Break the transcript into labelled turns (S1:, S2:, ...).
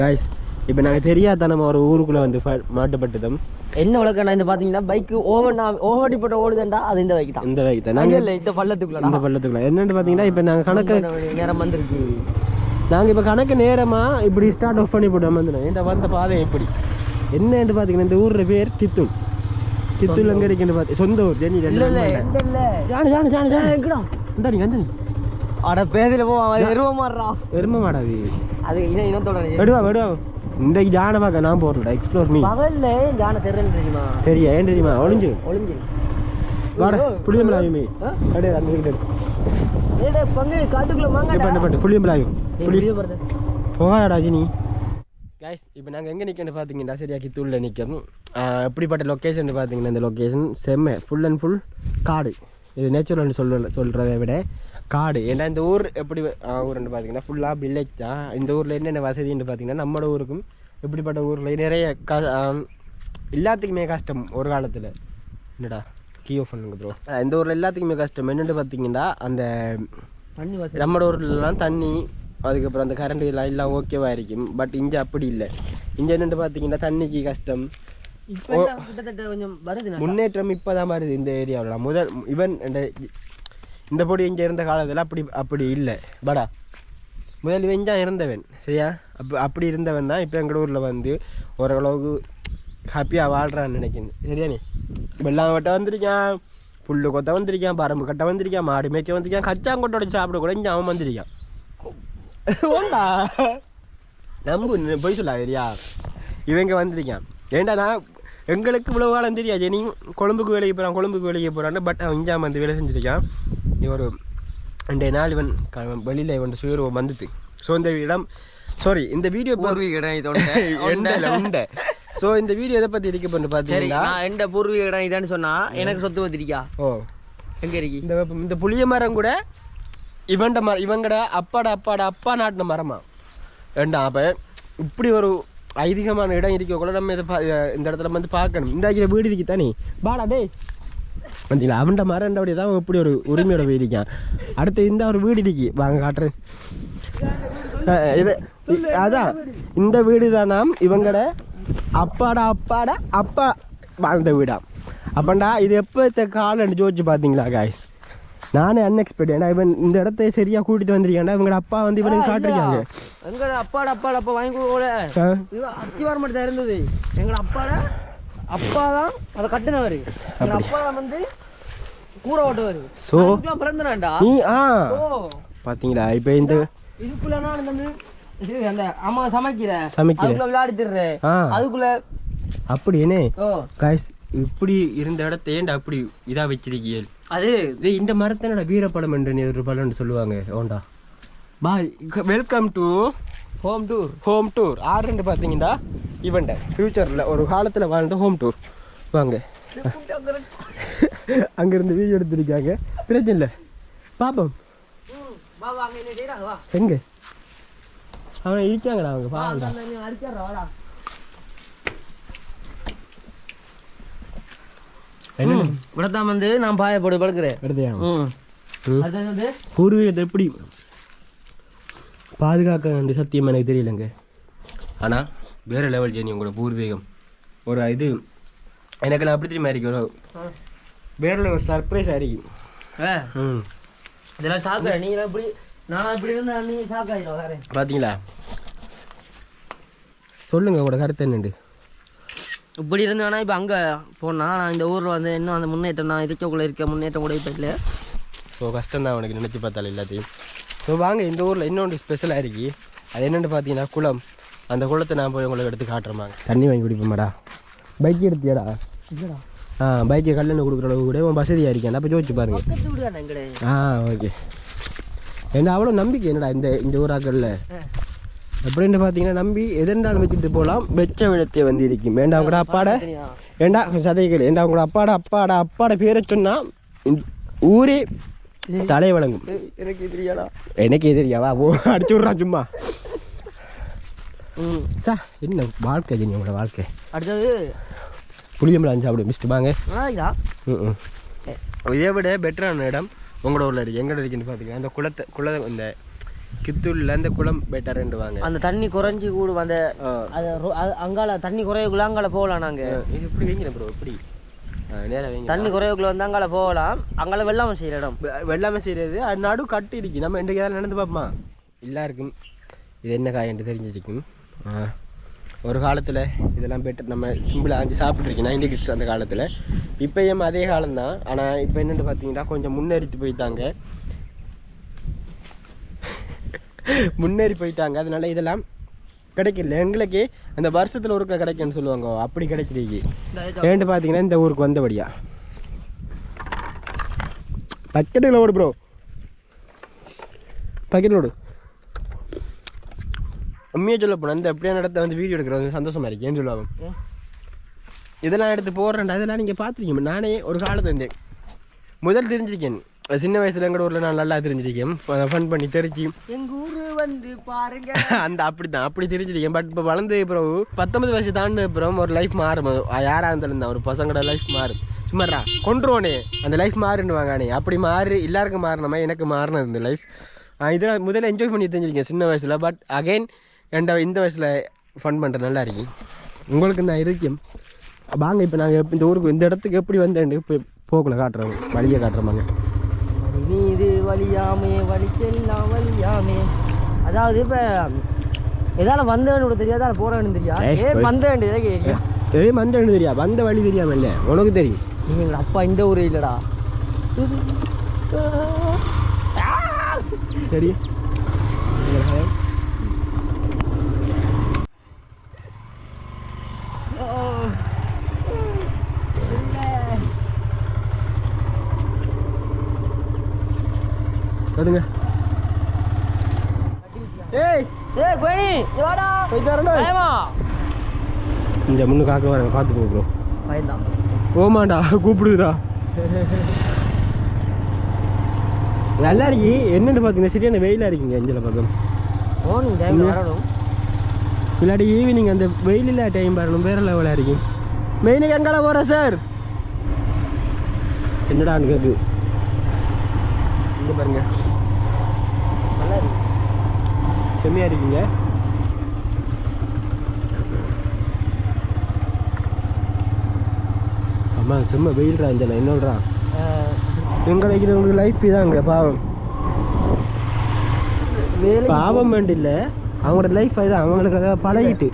S1: Guys இப்போ நாங்கள் தெரியாதனமா ஒரு ஊருக்குள்ளே வந்து மாட்டுப்பட்டதும்.
S2: என்ன விளக்கண்ணா இந்த பாத்தீங்கன்னா பைக் ஓவர் ஓவடி போட்ட ஓடுதேன்டா அது இந்த பைக் தான்.
S1: இந்த வகை தான்.
S2: நாங்க
S1: நாங்கள்
S2: இல்ல இந்த பள்ளத்துக்குள்ளடா.
S1: இந்த பள்ளத்துக்குள்ள. என்னன்னு பார்த்தீங்கன்னா இப்போ நாங்கள் கணக்கு
S2: நேரம் வந்திருக்கு.
S1: நாங்கள் இப்போ கணக்கு நேரமாக இப்படி ஸ்டார்ட் ஆஃப் பண்ணி போட்டு வந்துடும் இந்த வந்த பாதை எப்படி? என்னன்னு பார்த்தீங்கன்னா இந்த ஊரோட பேர் கித்தூர் கித்தூர் எங்கே இருக்குன்னு பார்த்து சொந்த ஊர். ஜெனி
S2: இல்ல இல்ல
S1: ஜானு. ஜானு ஜானு ஜானு
S2: எங்கடா?
S1: இந்தாடி வந்தாடி
S2: அட பேதில போ அவன் எருவ மாறுறா
S1: எரும மாடாது
S2: அது. இன இனத்தோட
S1: வெடுவா வெடுவா இன்றைக்கு ஜான பார்க்க நான் போடுறேன் எக்ஸ்ப்ளோர் மீ
S2: பகல்ல ஜான தெரியல தெரியுமா?
S1: சரியா ஏன் தெரியுமா? ஒளிஞ்சு.
S2: ஒளிஞ்சு.
S1: வாடா புளியம்பலாயுமே
S2: ஆ?
S1: அப்படியே அந்த வீட்டு
S2: ஏடா பங்கு காட்டுக்குள்ள
S1: இப்போ
S2: மாங்காடா?
S1: என்ன பண்ணு. புளியம்பலாயும் புளி.
S2: புளிய வருது
S1: போகாடா ஜினி கைஸ் இப்போ நாங்கள் எங்கே நிற்கணும் பார்த்தீங்கன்னா சரியா கித்தூரில் நிற்கிறோம் எப்படிப்பட்ட லொக்கேஷன் பார்த்தீங்கன்னா இந்த லொக்கேஷன் செம்ம ஃபுல் அண்ட் ஃபுல் காடு. இது நேச்சுரல்னு சொல்ல சொல்கிறத விட காடு. ஏன்னா இந்த ஊர் எப்படி ஊருன்னு பார்த்தீங்கன்னா ஃபுல்லாக வில்லேஜ் தான். இந்த ஊரில் என்னென்ன வசதின்னு பார்த்தீங்கன்னா நம்மளோட ஊருக்கும் இப்படிப்பட்ட ஊரில் நிறைய க எல்லாத்துக்குமே கஷ்டம் ஒரு காலத்தில். என்னடா கீ ஆஃப் பண்ணுங்க ப்ரோ இந்த ஊரில் எல்லாத்துக்குமே கஷ்டம். என்னென்னு பார்த்தீங்கன்னா அந்த
S2: தண்ணி வசதி.
S1: நம்மளோட ஊர்லலாம் தண்ணி அதுக்கப்புறம் அந்த கரண்ட் எல்லாம் எல்லாம் ஓகேவா இருக்கும். பட் இங்கே அப்படி இல்லை. இங்கே என்னென்னு பார்த்தீங்கன்னா தண்ணிக்கு கஷ்டம். முன்னேற்றம் இப்போ தான் வருது இந்த ஏரியாவில் முதல் இவன் இந்த பொடி இங்கே இருந்த காலத்தில் அப்படி அப்படி இல்லை. படா முதல் இவன் இங்கே இருந்தவன். சரியா? அப்போ அப்படி இருந்தவன் தான் இப்போ எங்கள் ஊரில் வந்து ஓரளவுக்கு ஹாப்பியாக வாழ்கிறான்னு நினைக்கிறேன். சரியா நீ? வெள்ளாம் வெட்ட வந்திருக்கான் புல்லு கொத்த வந்திருக்கான் பரம்பு கட்ட வந்திருக்கான் மாடு மேய்க்க வந்திருக்கான் கச்சாங்கொட்டோட சாப்பிட கூட இங்கே அவன் வந்திருக்கான். ஓண்டா. நம்பு பொய் போய் சொல்லா சரியா? இவங்க வந்திருக்கான். ஏண்டா நான் எங்களுக்கு இவ்வளோ காலம் தெரியாது. நீ கொழம்புக்கு வேலைக்கு போகிறான் கொழம்புக்கு வேலைக்கு போகிறான்னு பட் அவன் இஞ்சாம வந்து வேலை செஞ்சுருக்கான். ஒரு ரெண்டு நாள் இவன் வெளியில இவன் சுயரூபம் வந்துட்டு. ஸோ இந்த இடம் சாரி இந்த வீடியோ
S2: பூர்வீக இடம் இதோட
S1: உண்டை. ஸோ இந்த வீடியோ எதை பற்றி இருக்கு பண்ணு பார்த்தீங்கன்னா
S2: எந்த பூர்வீக இடம் இதான்னு சொன்னா எனக்கு சொத்து வந்திருக்கா
S1: ஓ.
S2: எங்க இருக்கி?
S1: இந்த இந்த புளிய மரம் கூட இவன்ட மரம் இவங்கட அப்பாட அப்பாட அப்பா நாட்டின மரமா? ஏண்டா அப்போ இப்படி ஒரு ஐதீகமான இடம் இருக்க கூட நம்ம இதை இந்த இடத்துல வந்து பார்க்கணும். இந்த வீடு இருக்கு தானே பாடா டேய். வந்தீங்களா அவன்ட மரம் அப்படி தான் இப்படி ஒரு உரிமையோட வீடு இருக்கான் அடுத்து இந்த ஒரு வீடு இருக்கு வாங்க காட்டுறேன். இது அதான். இந்த வீடு தானாம் இவங்கட அப்பாடா அப்பாடா அப்பா வாழ்ந்த வீடாம் அப்பண்டா இது எப்போ காலன்னு ஜோதிச்சு பார்த்தீங்களா காய்ஸ் நானே அன்எக்ஸ்பெக்ட் ஏன்னா இவன் இந்த இடத்த சரியா கூட்டிட்டு வந்திருக்காண்டா இவங்களோட அப்பா வந்து இவனுக்கு காட்டிருக்காங்க.
S2: எங்க அப்பாட அப்பாட அப்பா வாங்கி கொடுக்கல? அத்திவாரம் மட்டும் இருந்தது. எங்களோட அப்பாட அப்பா தான் அதை கட்டினவர் அப்பா தான் வந்து கூரை ஓட்டுவாரு அதுக்கெல்லாம் பிறந்தனாண்டா?
S1: நீ ஆ.
S2: ஓ.
S1: பாத்தீங்களா? இப்போ இந்த
S2: இதுக்குள்ள நான் இது அந்த அம்மா சமைக்கிற
S1: சமைக்கிற.
S2: அதுக்குள்ள விளையாடி திடுறேன்
S1: ஆ.
S2: அதுக்குள்ள
S1: அப்படி என்ன?
S2: ஓ.
S1: காய்ஸ் இப்படி இருந்த இடத்த ஏன்டா அப்படி இதா வச்சிருக்கீள்
S2: அது
S1: இந்த மரத்தினோட வீரப்படம் என்று ஒரு பலன்னு சொல்லுவாங்க Honda. Bye welcome to
S2: home tour
S1: home tour ஆறுன்னு பார்த்தீங்கன்னா இவன்ட. ஃப்யூச்சரில் ஒரு காலத்தில் வாழ்ந்த ஹோம் டூர் வாங்க. அங்கேருந்து வீடியோ எடுத்திருக்காங்க. பிரச்சனை இல்லை. பாப்போம். எங்கே? அவன் இருக்காங்கடா அவங்க என்ன?
S2: இவ்வளோதான் வந்து நான் பாய போட்டு படுக்கிறேன் அடுத்தது வந்து?
S1: பூர்வீகத்தை எப்படி பாதுகாக்க வேண்டிய சத்தியம் எனக்கு தெரியலைங்க. ஆனால் வேறு லெவல் ஜேர்னி உங்களோட பூர்வீகம். ஒரு இது எனக்கு நான் அப்படி தெரியுமா இருக்கு? ஒரு வேறு லெவல் சர்ப்ரைஸ்
S2: ஆகிருக்கும்
S1: ம்.
S2: இதெல்லாம் சாப்பிட்றேன் நீங்களாம் இப்படி நான் இப்படி இருந்தால் நீங்கள் சாப்பிடாயிடும் வேறு.
S1: பார்த்தீங்களா சொல்லுங்கள் உங்களோட கருத்து என்னண்டு?
S2: இப்படி இருந்தானா இப்போ அங்கே போனால் நான் இந்த ஊரில் வந்து இன்னும் அந்த முன்னேற்றம் நான் இருக்கக்குள்ளே இருக்க முன்னேற்றம் கூட இப்போ இல்லை.
S1: ஸோ கஷ்டம் தான் உனக்கு நினச்சி பார்த்தாலும் எல்லாத்தையும். ஸோ வாங்க இந்த ஊரில் இன்னொன்று ஸ்பெஷலாக இருக்கு. அது என்னென்னு பார்த்தீங்கன்னா குளம். அந்த குளத்தை நான் போய் உங்களுக்கு எடுத்து காட்டுறேன் தண்ணி வாங்கி குடிப்போமாடா? பைக் எடுத்தியாடா?
S2: இல்லைடா.
S1: ஆ பைக்கை கல்லெண்ணு கொடுக்குற அளவு கூட உன் வசதியாக இருக்கேன். அப்போ யோசிச்சு பாருங்க. ஆ ஓகே. என்ன அவ்வளோ நம்பிக்கை என்னடா இந்த இந்த ஊராக்களில்? எப்படின்னு பார்த்தீங்கன்னா நம்பி எதென்றாலும் வச்சுட்டு போகலாம் வெச்ச விடத்தை வந்து இருக்கும் வேண்டா கூட அப்பாட? ஏண்டா சதைகள். ஏண்டா உங்களோட அப்பாட அப்பாட அப்பாட பேரை சொன்னால் இந்த ஊரே தலை வழங்கும்
S2: எனக்கு தெரியாடா
S1: எனக்கே தெரியாவா ஓ அடிச்சு விட்றான் சும்மா.
S2: ம்.
S1: சா என்ன வாழ்க்கை ஜெனி உங்களோட வாழ்க்கை?
S2: அடுத்தது.
S1: புளியம்பளம் சாப்பிடு மிஸ்ட்டு வாங்க. ம் ம். இதை விட பெட்டரான இடம் உங்களோட ஊரில் இருக்குது எங்கே இருக்குன்னு பார்த்தீங்கன்னா அந்த குளத்தை குள இந்த கித்தூர்ல இந்த குளம் பெட்டர்ன்ட்டு வாங்க.
S2: அந்த தண்ணி குறைஞ்சி கூடும். அந்த அங்கால தண்ணி குறைவுக்குள்ள அங்கால போகலாம் நாங்க.
S1: இது இப்படி வைங்க ப்ரோ வைங்க
S2: தண்ணி குறைவுக்குள்ள வந்து அங்கால போகலாம். அங்கால வெள்ளாம செய்யற இடம்.
S1: வெ- வெள்ளாமை செய்கிறது அது நடு கட்டி இருக்கு நம்ம இன்றைக்கு ஏதாவது நடந்து பார்ப்போமா எல்லாருக்கும் இது என்ன காயன்ட்டு தெரிஞ்சிருக்கும். ஆ. ஒரு காலத்தில் இதெல்லாம் பெட்டர் நம்ம சிம்பிளாக அஞ்சு சாப்பிட்ருக்கோம் நைன்டி கிட்ஸ் அந்த காலத்தில். இப்போயும் அதே காலம்தான். ஆனால் இப்போ என்னென்னு பார்த்தீங்கன்னா கொஞ்சம் முன்னேறித்து போயிட்டாங்க. முன்னேறி போயிட்டாங்க. அதனால இதெல்லாம் கிடைக்கல. எங்களுக்கு அந்த வருஷத்தில் ஒருக்கா கிடைக்குன்னு சொல்லுவாங்க. அப்படி கிடைக்கிறீங்க ஏன்ட்டு பார்த்தீங்கன்னா இந்த ஊருக்கு வந்தபடியா. பக்கெட்டில் ஓடு ப்ரோ பக்கெட்டில் ஓடு? உண்மையாக சொல்ல போனால் இந்த எப்படியா நடத்த வந்து வீடியோ எடுக்கிறது சந்தோஷமா இருக்கு. ஏன்னு சொல்லுவாங்க. இதெல்லாம் எடுத்து போடுறேன்டா. இதெல்லாம் நீங்கள் பார்த்துருக்கீங்க நானே ஒரு காலத்து இருந்தேன். முதல் தெரிஞ்சிருக்கேன். சின்ன வயசுல எங்கட ஊரில் நான் நல்லா தெரிஞ்சிருக்கேன். ஃபன் பண்ணி தெரிஞ்சு
S2: எங்க ஊரு வந்து பாருங்க.
S1: அந்த அப்படி தான் அப்படி தெரிஞ்சிருக்கேன். பட் இப்போ வளர்ந்த அப்புறம் பத்தொன்பது வயசு தாண்டின அப்புறம் ஒரு லைஃப் மாறும். யாராக இருந்தாலும் தான். ஒரு பசங்களோட லைஃப் மாறும். சும்மாடா கொண்டுருவோனே அந்த லைஃப் மாறுன்னு வாங்கானே அப்படி மாறி எல்லாருக்கும் மாறினமா எனக்கு மாறினது இந்த லைஃப் இதில் முதல்ல என்ஜாய் பண்ணி தெரிஞ்சிருக்கேன் சின்ன வயசில். பட் அகைன் என்ட இந்த வயசில் ஃபன் பண்ணுற நல்லா இருக்கு. உங்களுக்கு நான் இருக்கேன். வாங்க இப்போ நாங்கள் இந்த ஊருக்கு இந்த இடத்துக்கு எப்படி வந்தேன் இப்போ போக்குல காட்டுறோம் வழியை காட்டுறோமாங்க
S2: நீது வலியாமே வலிக்கெல்லாம் வலியாமே அதாவது இப்ப எதால வந்தேன்னு கூட தெரியாது அதை போற வேணும் தெரியா?
S1: ஏய்,
S2: ஏ
S1: போய்.
S2: வந்த வேண்டியதே கேட்கலாம்
S1: ஏ மந்தன்னு தெரியா? வந்த வழி தெரியாம இல்லை உனக்கு தெரியும்.
S2: எங்க அப்பா இந்த ஊரே இல்லடா.
S1: சரி. தரணும்.
S2: பயமா?
S1: இந்த முன்னு காக்க வரேன் பார்த்து போ ப்ரோ
S2: பயந்தான்
S1: ஓமாண்டா கூப்பிடுதுடா. நல்லா இருக்கு. என்னன்னு பார்த்தீங்கன்னா சரியான வெயிலாக இருக்குங்க இஞ்சில் பக்கம்.
S2: மார்னிங் டைம் வரணும்.
S1: இல்லாட்டி ஈவினிங் அந்த வெயிலில் டைம் வரணும் வேற லெவலாக இருக்கும் மெயினுக்கு எங்கே போகிறேன் சார் என்னடான்னு கேக்கு. இங்கே பாருங்க
S2: நல்லா இருக்கு
S1: செம்மையாக இருக்கீங்க. அம்மா செம்ம வெயில்ரா இந்த என்னோடா
S2: அஹ்,
S1: எங்க வைக்கிறவங்களுக்கு லைஃப் இதாங்க பாவம். பாவம் வேண்டில்ல. அவங்களோட லைஃப் அதுதான் அவங்களுக்கு பழகிட்டு.